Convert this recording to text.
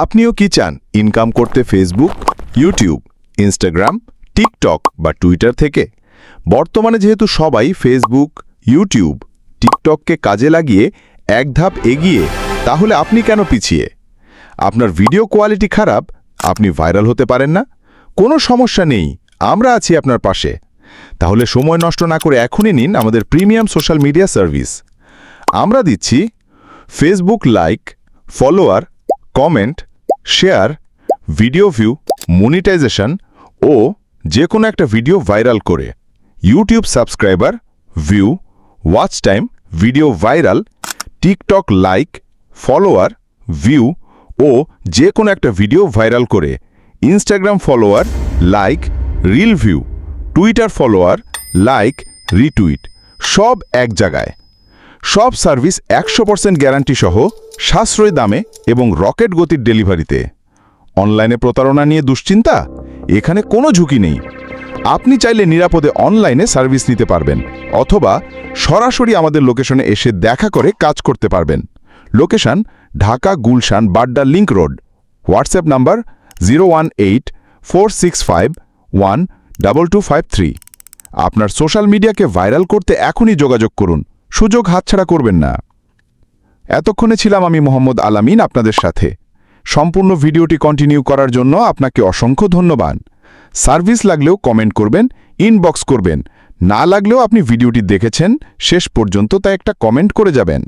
আপনিও কি চান ইনকাম করতে ফেসবুক ইউটিউব ইনস্টাগ্রাম টিকটক বা টুইটার থেকে? বর্তমানে যেহেতু সবাই ফেসবুক ইউটিউব টিকটককে কাজে লাগিয়ে এক ধাপ এগিয়ে, তাহলে আপনি কেন পিছিয়ে? আপনার ভিডিও কোয়ালিটি খারাপ, আপনি ভাইরাল হতে পারেন না। কোনো সমস্যা নেই, আমরা আছি আপনার পাশে। তাহলে সময় নষ্ট না করে এখনই নিন আমাদের প্রিমিয়াম সোশ্যাল মিডিয়া সার্ভিস আমরা দিচ্ছি Facebook like follower comment share video view monetization ও যে কোনো একটা ভিডিও ভাইরাল করে। YouTube subscriber view watch time video viral TikTok like follower view ও যে কোনো একটা ভিডিও ভাইরাল করে। Instagram follower like reel view Twitter follower like retweet সব এক জায়গায়। সব সার্ভিস একশো পার্সেন্ট গ্যারান্টি সহ সাশ্রয়ী দামে এবং রকেট গতির ডেলিভারিতে। অনলাইনে প্রতারণা নিয়ে দুশ্চিন্তা? এখানে কোনো ঝুঁকি নেই। আপনি চাইলে নিরাপদে অনলাইনে সার্ভিস নিতে পারবেন, অথবা সরাসরি আমাদের লোকেশনে এসে দেখা করে কাজ করতে পারবেন। Location Dhaka Gulshan Badda link road. WhatsApp number zero one eight four six five one two five three. আপনার সোশ্যাল মিডিয়াকে ভাইরাল করতে এখনই যোগাযোগ করুন। সুযোগ হাতছাড়া করবেন না। এতক্ষণে ছিলাম আমি মোহাম্মদ আলামিন আপনাদের সাথে। সম্পূর্ণ ভিডিওটি কন্টিনিউ করার জন্য আপনাকে অসংখ্য ধন্যবাদ। সার্ভিস লাগলেও কমেন্ট করবেন ইনবক্স করবেন। না লাগলেও আপনি ভিডিওটি দেখেছেন, শেষ পর্যন্ত তা একটা কমেন্ট করে যাবেন।